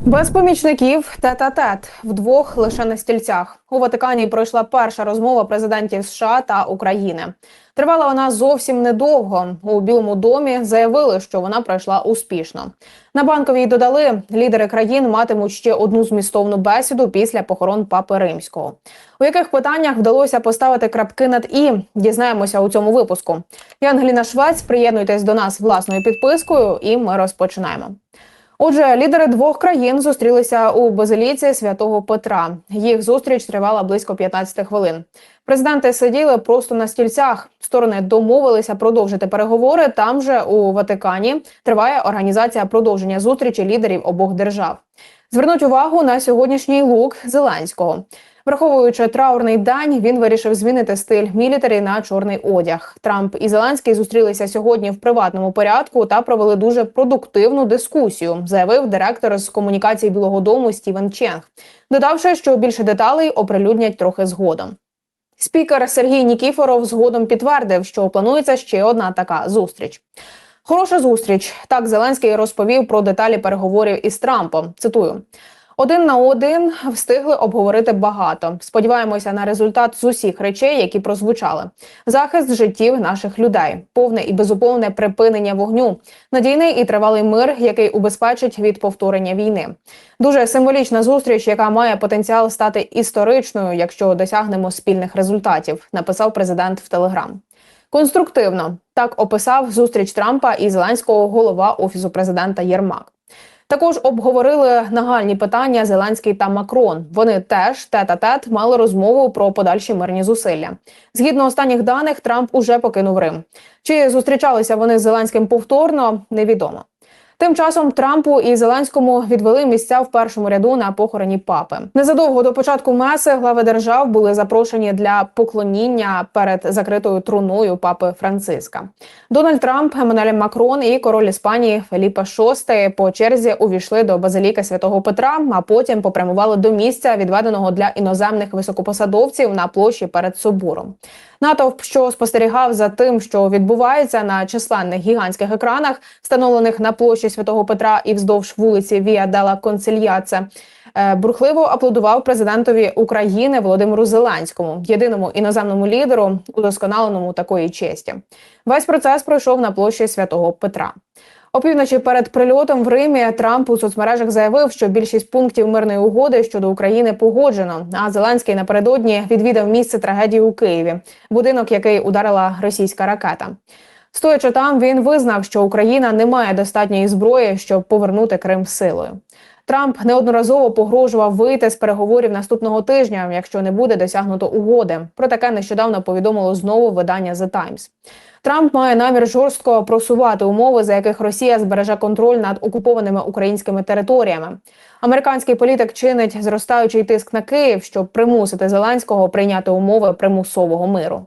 Без помічників тет-а-тет вдвох лише на стільцях. У Ватикані пройшла перша розмова президентів США та України. Тривала вона зовсім недовго. У Білому домі заявили, що вона пройшла успішно. На банковій додали, лідери країн матимуть ще одну змістовну бесіду після похорон папи римського. У яких питаннях вдалося поставити крапки над і дізнаємося у цьому випуску. Я Ангеліна Швець. Приєднуйтесь до нас власною підпискою, і ми розпочинаємо. Отже, лідери двох країн зустрілися у базиліці святого Петра. Їх зустріч тривала близько 15 хвилин. Президенти сиділи просто на стільцях. Сторони домовилися продовжити переговори. Там же у Ватикані триває організація продовження зустрічі лідерів обох держав. Звернуть увагу на сьогоднішній лук Зеленського. Враховуючи траурний день, він вирішив змінити стиль мілітарі на чорний одяг. Трамп і Зеленський зустрілися сьогодні в приватному порядку та провели дуже продуктивну дискусію, заявив директор з комунікації Білого Дому Стівен Ченг, додавши, що більше деталей оприлюднять трохи згодом. Спікер Сергій Нікіфоров згодом підтвердив, що планується ще одна така зустріч. Хороша зустріч. Так Зеленський розповів про деталі переговорів із Трампом. Цитую. Один на один встигли обговорити багато. Сподіваємося на результат з усіх речей, які прозвучали: захист життів наших людей, повне і безуповне припинення вогню, надійний і тривалий мир, який убезпечить від повторення війни. Дуже символічна зустріч, яка має потенціал стати історичною, якщо досягнемо спільних результатів. Написав президент в Телеграм. Конструктивно так описав зустріч Трампа і Зеленського голова офісу президента Єрмак. Також обговорили нагальні питання Зеленський та Макрон. Вони теж тет-а-тет мали розмову про подальші мирні зусилля. Згідно останніх даних, Трамп уже покинув Рим. Чи зустрічалися вони з Зеленським повторно, невідомо. Тим часом Трампу і Зеленському відвели місця в першому ряду на похороні папи. Незадовго до початку меси глави держав були запрошені для поклоніння перед закритою труною папи Франциска. Дональд Трамп, Еммануель Макрон і король Іспанії Феліпе VI по черзі увійшли до базиліки святого Петра, а потім попрямували до місця, відведеного для іноземних високопосадовців на площі перед собором. Натовп, що спостерігав за тим, що відбувається на численних гігантських екранах, встановлених на площі святого Петра і вздовж вулиці Віа Дела Консильяце, е, бурхливо аплодував президентові України Володимиру Зеленському, єдиному іноземному лідеру, удосконаленому такої честі. Весь процес пройшов на площі святого Петра. Опівночі перед прильотом в Римі Трамп у соцмережах заявив, що більшість пунктів мирної угоди щодо України погоджено. А Зеленський напередодні відвідав місце трагедії у Києві, будинок, який ударила російська ракета. Стоячи там, він визнав, що Україна не має достатньої зброї, щоб повернути Крим силою. Трамп неодноразово погрожував вийти з переговорів наступного тижня, якщо не буде досягнуто угоди. Про таке нещодавно повідомило знову видання The Times. Трамп має намір жорстко просувати умови, за яких Росія збереже контроль над окупованими українськими територіями. Американський політик чинить зростаючий тиск на Київ, щоб примусити Зеленського прийняти умови примусового миру.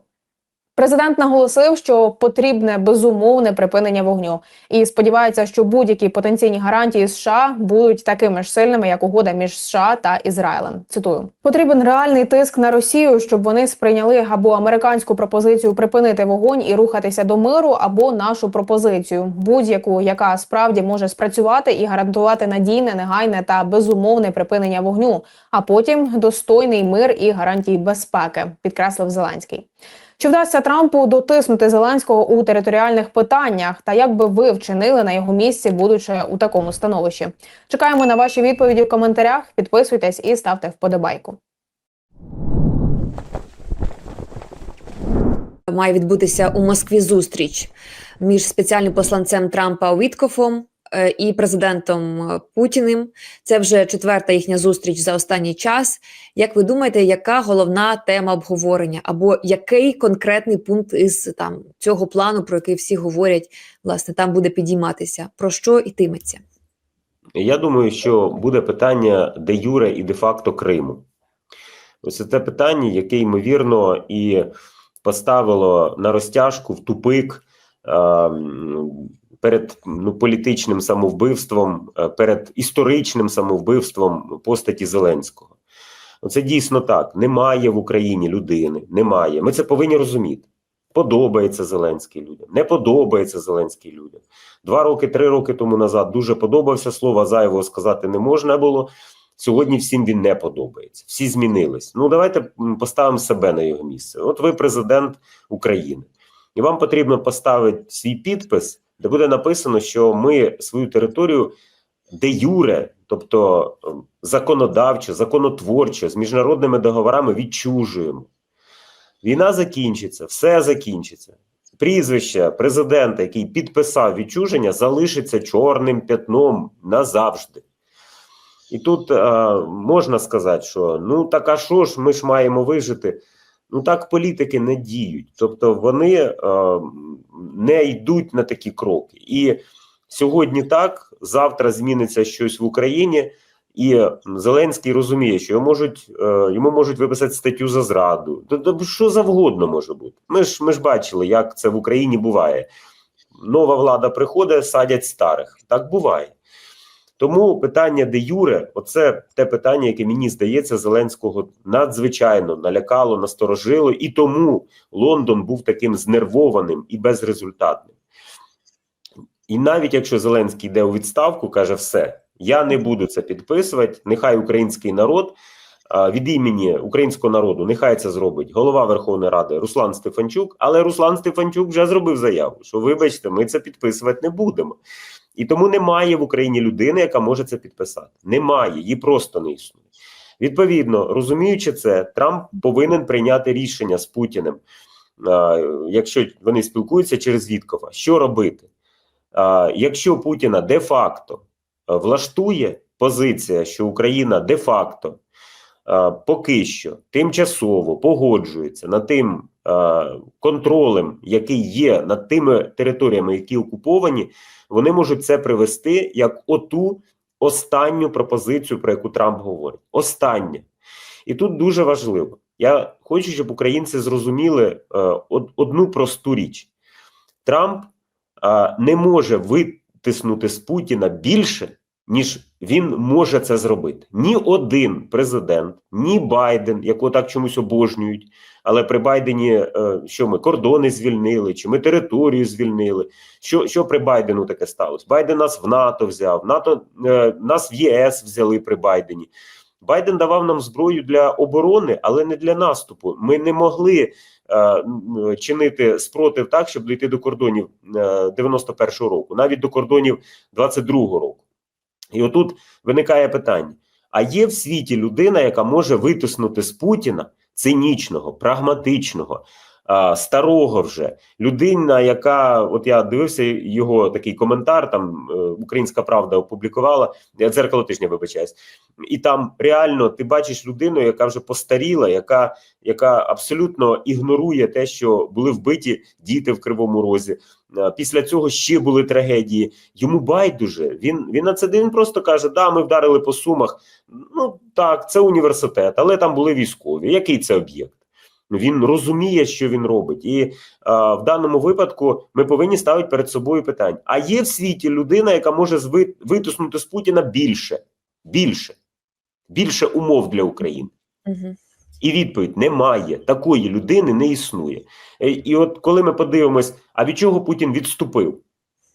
Президент наголосив, що потрібне безумовне припинення вогню, і сподівається, що будь-які потенційні гарантії США будуть такими ж сильними, як угода між США та Ізраїлем. Цитую: потрібен реальний тиск на Росію, щоб вони сприйняли або американську пропозицію припинити вогонь і рухатися до миру, або нашу пропозицію, будь-яку, яка справді може спрацювати і гарантувати надійне, негайне та безумовне припинення вогню, а потім достойний мир і гарантії безпеки, підкреслив Зеленський. Чи вдасться Трампу дотиснути Зеленського у територіальних питаннях? Та як би ви вчинили на його місці, будучи у такому становищі? Чекаємо на ваші відповіді в коментарях. Підписуйтесь і ставте вподобайку. Має відбутися у Москві зустріч між спеціальним посланцем Трампа Віткофом і президентом е, Путіним. Це вже четверта їхня зустріч за останній час. Як ви думаєте, яка головна тема обговорення, або який конкретний пункт із там цього плану, про який всі говорять, власне, там буде підійматися? Про що йтиметься? Я думаю, що буде питання де юре і де факто Криму. Ось це питання, яке ймовірно і поставило на розтяжку в тупик е, перед ну, політичним самовбивством, е, перед історичним самовбивством постаті Зеленського. Оце дійсно так. Немає в Україні людини, немає. Ми це повинні розуміти. подобається Зеленський людям, не подобається Зеленський людям. Два роки, три роки тому назад дуже подобався. Слова зайвого сказати не можна було. Сьогодні всім він не подобається. Всі змінились. Ну давайте поставимо себе на його місце. От ви президент України, і вам потрібно поставити свій підпис, де буде написано, що ми свою територію де юре, тобто ем, законодавчо, законотворчо, з міжнародними договорами відчужуємо. Війна закінчиться, все закінчиться. Прізвище президента, який підписав відчуження, залишиться чорним п'ятном назавжди. І тут е, можна сказати, що ну так а що ж, ми ж маємо вижити. Ну так політики не діють. Тобто вони е, не йдуть на такі кроки. І сьогодні так, завтра зміниться щось в Україні, і Зеленський розуміє, що йому можуть, е, йому можуть виписати статтю за зраду. Тобто, що завгодно може бути. Ми ж, ми ж бачили, як це в Україні буває. Нова влада приходить, садять старих. Так буває. Тому питання де Юре, оце те питання, яке мені здається, Зеленського надзвичайно налякало, насторожило, і тому Лондон був таким знервованим і безрезультатним. І навіть якщо Зеленський йде у відставку, каже: все, я не буду це підписувати. Нехай український народ від імені українського народу, нехай це зробить голова Верховної Ради Руслан Стефанчук. Але Руслан Стефанчук вже зробив заяву, що вибачте, ми це підписувати не будемо. І тому немає в Україні людини, яка може це підписати. Немає, її просто не існує. Відповідно, розуміючи це, Трамп повинен прийняти рішення з Путіним, якщо вони спілкуються через Віткова, що робити. Якщо Путіна де-факто влаштує позиція, що Україна де-факто поки що тимчасово погоджується над тим контролем, який є над тими територіями, які окуповані, вони можуть це привести як оту останню пропозицію, про яку Трамп говорить. Остання. І тут дуже важливо. Я хочу, щоб українці зрозуміли е, одну просту річ: Трамп е, не може витиснути з Путіна більше, ніж він може це зробити. Ні один президент, ні Байден, якого так чомусь обожнюють. Але при Байдені, е, що ми кордони звільнили, чи ми територію звільнили. Що, що при Байдену таке сталося? Байден нас в НАТО взяв, НАТО е, нас в ЄС взяли при Байдені. Байден давав нам зброю для оборони, але не для наступу. Ми не могли е, чинити спротив так, щоб дійти до кордонів е, 91-го року, навіть до кордонів 22-го року. І отут виникає питання: а є в світі людина, яка може витиснути з Путіна цинічного, прагматичного, старого вже людина, яка от я дивився його такий коментар. Там е, Українська Правда опублікувала дзеркало тижня, вибачаюсь, і там реально ти бачиш людину, яка вже постаріла, яка, яка абсолютно ігнорує те, що були вбиті діти в Кривому Розі. Е, Після цього ще були трагедії. Йому байдуже. Він він на це він просто каже: Да, ми вдарили по сумах. Ну так, це університет, але там були військові. Який це об'єкт? Він розуміє, що він робить, і а, в даному випадку ми повинні ставити перед собою питання: а є в світі людина, яка може витиснути з Путіна більше, більше, більше умов для України. Угу. І відповідь немає такої людини, не існує. Е, І от коли ми подивимось, а від чого Путін відступив?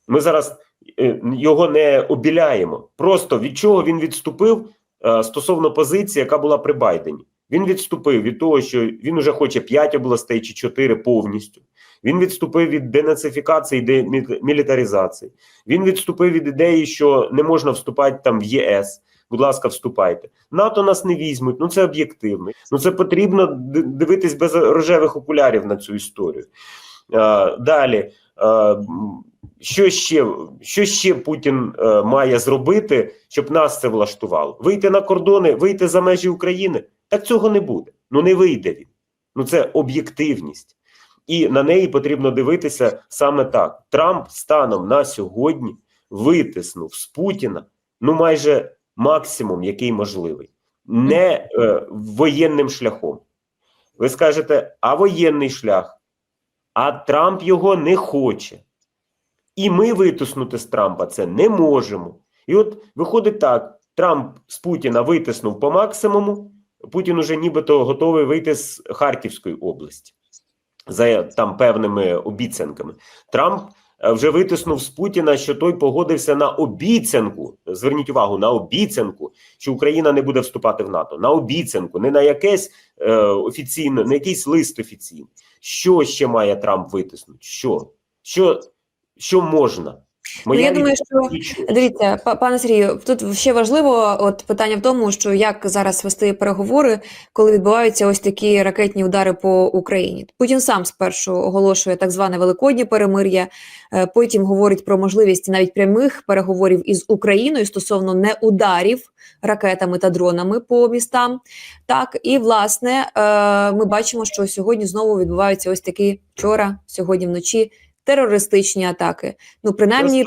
Ми зараз е, його не обіляємо. Просто від чого він відступив е, стосовно позиції, яка була при Байдені. Він відступив від того, що він уже хоче 5 областей чи 4 повністю. Він відступив від денацифікації, демілітаризації. Він відступив від ідеї, що не можна вступати там в ЄС. Будь ласка, вступайте. НАТО нас не візьмуть. Ну це об'єктивно. Ну це потрібно дивитись без рожевих окулярів на цю історію. Е, далі. М, що ще, що ще Путін е, має зробити, щоб нас це влаштувало? Вийти на кордони, вийти за межі України? Так цього не буде. Ну не вийде він. Ну це об'єктивність. І на неї потрібно дивитися саме так. Трамп станом на сьогодні витиснув з Путіна ну майже максимум, який можливий, не е, воєнним шляхом. Ви скажете, а воєнний шлях? А Трамп його не хоче. І ми витиснути з Трампа це не можемо. І от виходить так: Трамп з Путіна витиснув по максимуму, Путін уже нібито готовий вийти з Харківської області. за там певними обіцянками. Трамп вже витиснув з Путіна, що той погодився на обіцянку. Зверніть увагу на обіцянку, що Україна не буде вступати в НАТО. На обіцянку, не на якесь е, офіційно, не якийсь лист офіційний. Що ще має Трамп витиснути? Що? Що, що можна? Ну, я думаю, що. Дивіться, пане Сергію, тут ще важливо от питання в тому, що як зараз вести переговори, коли відбуваються ось такі ракетні удари по Україні. Путін сам спершу оголошує так зване великоднє перемир'я, е, потім говорить про можливість навіть прямих переговорів із Україною стосовно не ударів ракетами та дронами по містам. Так і власне е, ми бачимо, що сьогодні знову відбуваються ось такі вчора, сьогодні вночі. Терористичні атаки. Ну, принаймні,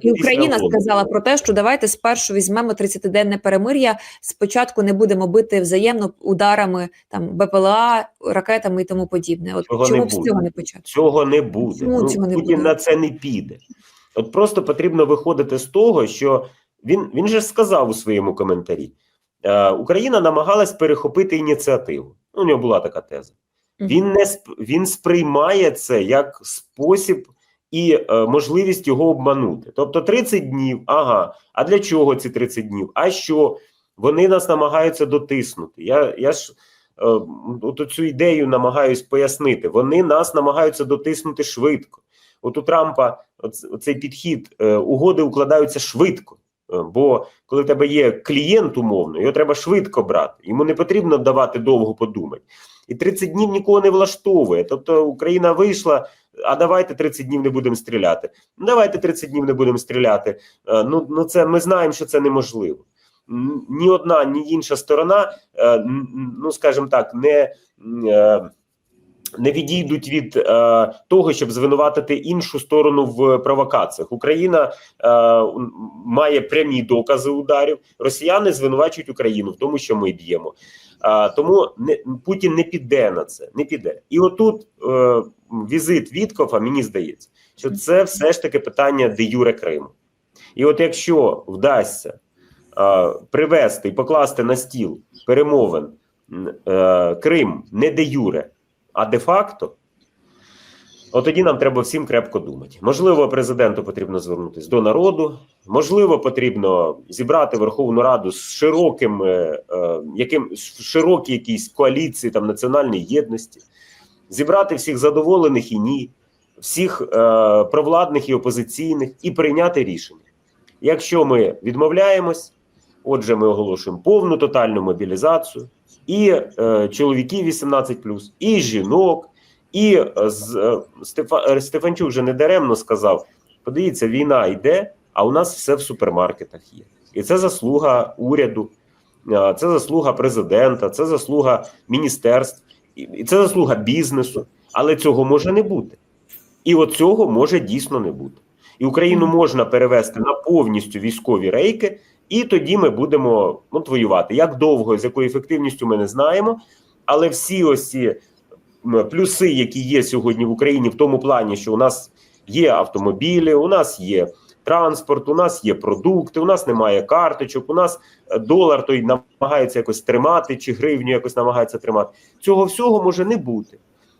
і Україна сказала про те, що давайте спершу візьмемо 30-денне перемир'я. Спочатку не будемо бити взаємно ударами там БПЛА, ракетами і тому подібне. От Цього чому б з цього не почати? Цього не буде. Чому ну, цього не Путін буде? на це не піде. От просто потрібно виходити з того, що він, він же сказав у своєму коментарі: е, Україна намагалась перехопити ініціативу. Ну, у нього була така теза. Він не він сприймає це як спосіб і е, можливість його обманути. Тобто 30 днів. Ага, а для чого ці 30 днів? А що? Вони нас намагаються дотиснути. Я, я ж е, от цю ідею намагаюсь пояснити. Вони нас намагаються дотиснути швидко. От у Трампа оц- оцей підхід е, угоди укладаються швидко. Е, Бо коли в тебе є клієнт умовно, його треба швидко брати. Йому не потрібно давати довго подумати. І 30 днів нікого не влаштовує. Тобто Україна вийшла, а давайте 30 днів не будемо стріляти. Ну, Давайте 30 днів не будемо стріляти. Е, Ну, ну це ми знаємо, що це неможливо. Ні одна, ні інша сторона, е, ну скажімо так, не. е, Не відійдуть від того, щоб звинуватити іншу сторону в провокаціях. Україна має прямі докази ударів. Росіяни звинувачують Україну в тому, що ми б'ємо. Тому не, Путін не піде на це, не піде. І отут е, візит Віткофа, мені здається, що це все ж таки питання де юре Криму. І от якщо вдасться е, привести і покласти на стіл перемовин е, Крим не де юре, а де-факто, от тоді нам треба всім крепко думати. Можливо, президенту потрібно звернутися до народу, можливо, потрібно зібрати Верховну Раду з широким, е, е, яким широкій якійсь коаліції там національної єдності, зібрати всіх задоволених і ні, всіх е, провладних і опозиційних, і прийняти рішення. Якщо ми відмовляємось, отже, ми оголошуємо повну тотальну мобілізацію і е, чоловіків 18+, і жінок. І е, з, е, е, Стефанчук вже не даремно сказав: подивіться, війна йде, а у нас все в супермаркетах є. І це заслуга уряду, це заслуга президента, це заслуга міністерств, і- це заслуга бізнесу. Але цього може не бути. І от цього може дійсно не бути. І Україну можна перевести на повністю військові рейки, і тоді ми будемо от, воювати. Як довго, з якою ефективністю ми не знаємо. Але всі ось ці плюси, які є сьогодні в Україні, в тому плані, що у нас є автомобілі, у нас є транспорт, у нас є продукти, у нас немає карточок, у нас е, долар той намагається якось тримати, чи гривню якось намагається тримати. Цього всього може не бути.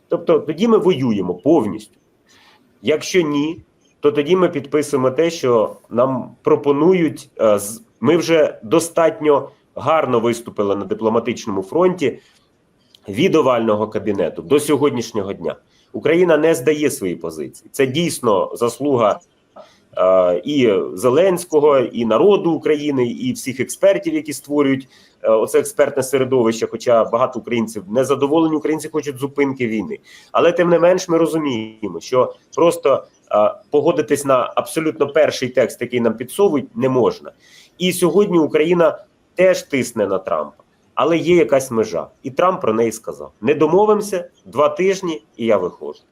Тобто тоді ми воюємо повністю. Якщо ні, то тоді ми підписуємо те, що нам пропонують. е, Ми вже достатньо гарно виступили на дипломатичному фронті від овального кабінету до сьогоднішнього дня. Україна не здає свої позиції. Це дійсно заслуга е, і Зеленського, і народу України, і всіх експертів, які створюють е, оце експертне середовище. Хоча багато українців не задоволені, українці хочуть зупинки війни. Але тим не менш, ми розуміємо, що просто е, погодитись на абсолютно перший текст, який нам підсовують, не можна. І сьогодні Україна теж тисне на Трампа. Але є якась межа, і Трамп про неї сказав: не домовимося два тижні, і я виходжу.